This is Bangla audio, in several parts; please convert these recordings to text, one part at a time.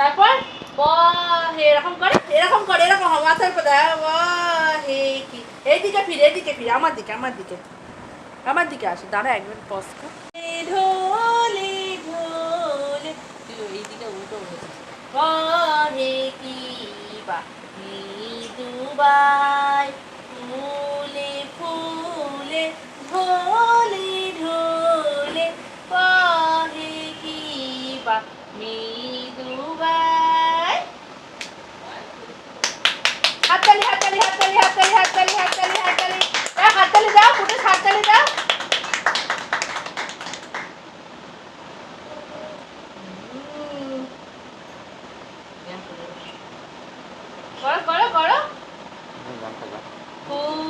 তারপর ব হে এরকম করে এরকম করে, এরকম মাথার উপর দেয় ব হে কি? এইদিকে ফিরে এদিকে ফিরে, আমার দিকে আমার দিকে। আমার দিকে আসে দাঁড়া একবার পজ ঢোলে ঢোলে তুই এইদিকে উল্টো হয়েছে ব হে কি বা, নি হাততালি হাততালি হাততালি হাততালি হাততালি হাততালি হাততালি। এ হাততালি দাও ফুটে হাততালি দাও। করো করো করো। ফুলে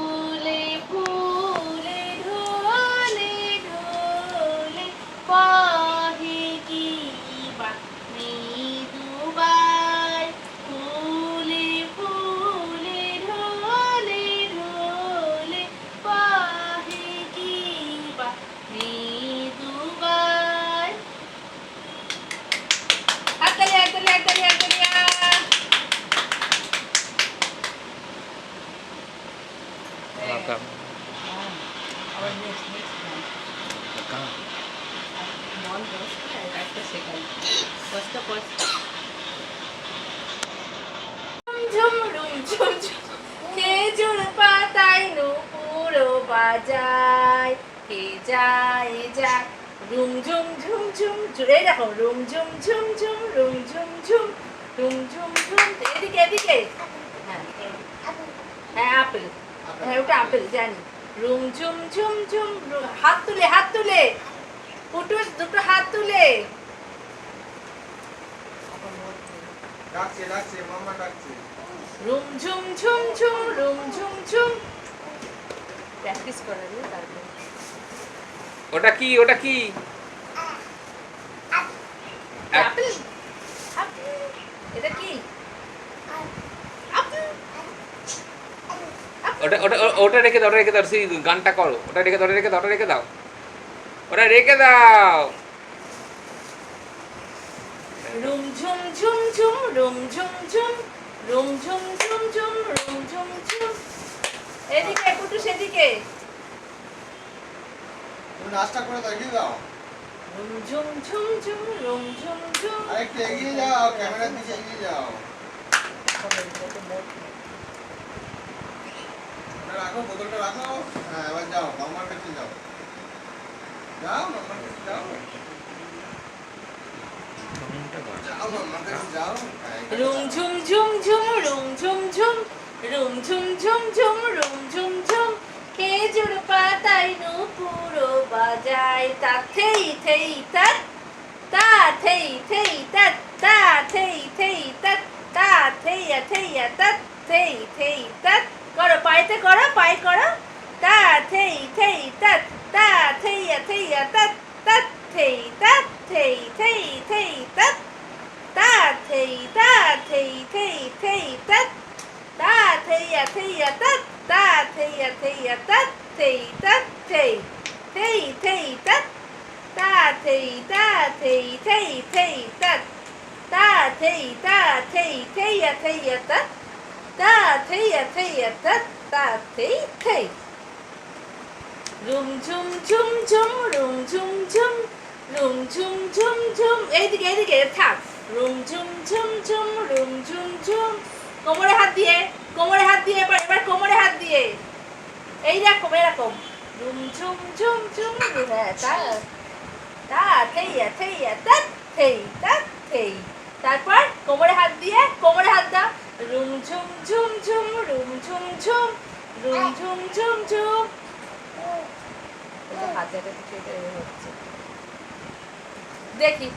মন ঝুম ঝুম খেজুর পাতায় নুপুরো বাজায় কে যায় যায় রুম ঝুম ঝুম ঝুম দেখো রুম ঝুম ঝুম ঝুম রুম ঝুম ঝুম রুম ঝুম ঝুম এদিকে এদিকে হ্যাঁ হ্যাঁ আপেল হ্যাঁ ওটা আপেল জানি রুম ঝুম ঝুম ঝুম হাত তুলে হাত তুলে। পুটুস দুটো হাত তুলে। ডাকছে ডাকছে মামা ডাকছে। রুম ঝুম ঝুম ঝুম রুম ঝুম ঝুম। প্র্যাকটিস করাবে তারপর। ওটা কি ওটা কি? আপেল আপেল এটা কি আপেল ওটা ওটা ও- ওটা রেখে দাও ওটা রেখে দাও সেই গানটা করো। ওটা রেখে দাও ওটা রেখে দাও ওটা রেখে দাও। ওটা রেখে দাও। রুম ঝুম ঝুম ঝুম রুম ঝুম ঝুম রুম ঝুম ঝুম ঝুম রুম ঝুম ঝুম। এদিকে সেদিকে তুমি নাস্তা করে দাও এগিয়ে দাও। রুম ঝুম ঝুম ঝুম রুম ঝুম ঝুম। আরেকটু এগিয়ে যাও ক্যামেরার দিকে এগিয়ে যাও। বোতলটা রাখো হ্যাঁ এবার যাও মামার কাছে যাও যাও কাছে যাও। হ্যাঁ, এখানে রুম ঝুম ঝুম ঝুম রুম ঝুম ঝুম রুম ঝুম ঝুম ঝুম রুম ঝুম ঝুম। খেজুর পাতায় নুপুরো বাজায় তা থেই থেই তাত তা থেই থেই তাত তা থেই থেই তাত তা তাত থেই তাত করো পাইতে করো পাই করো তা থেই থেই তাত তা থেইয়া থেইয়া তাত তাত থেই তাত থেই থেই থেই তাত ta thầy ta thầy thầy thầy tất ta thầy à thầy à tất ta thầy à thầy à tất thầy tất thầy thầy thầy tất ta thầy ta thầy thầy thầy tất ta thầy ta thầy thầy à thầy thầy রুম ঝুম ঝুম ঝুম, রুম ঝুম ঝুম, রুম ঝুম ঝুম ঝুম। এইদিকে এইদিকে, থাক। রুম ঝুম ঝুম ঝুম, রুম ঝুম ঝুম। কোমরে হাত দিয়ে, কোমরে হাত দিয়ে, এবার এবার কোমরে হাত দিয়ে। এই রকম এরকম রুম ঝুম ঝুম ঝুম তা তা থেইয়া তাত থেই থেই। তারপর কোমরে হাত দিয়ে, কোমরে হাত দাও। রুম ঝুম ঝুম ঝুম ঝুম ঝুম রুম ঝুম ঝুম। ঝুম হাতে কিছু হচ্ছে। দেখি।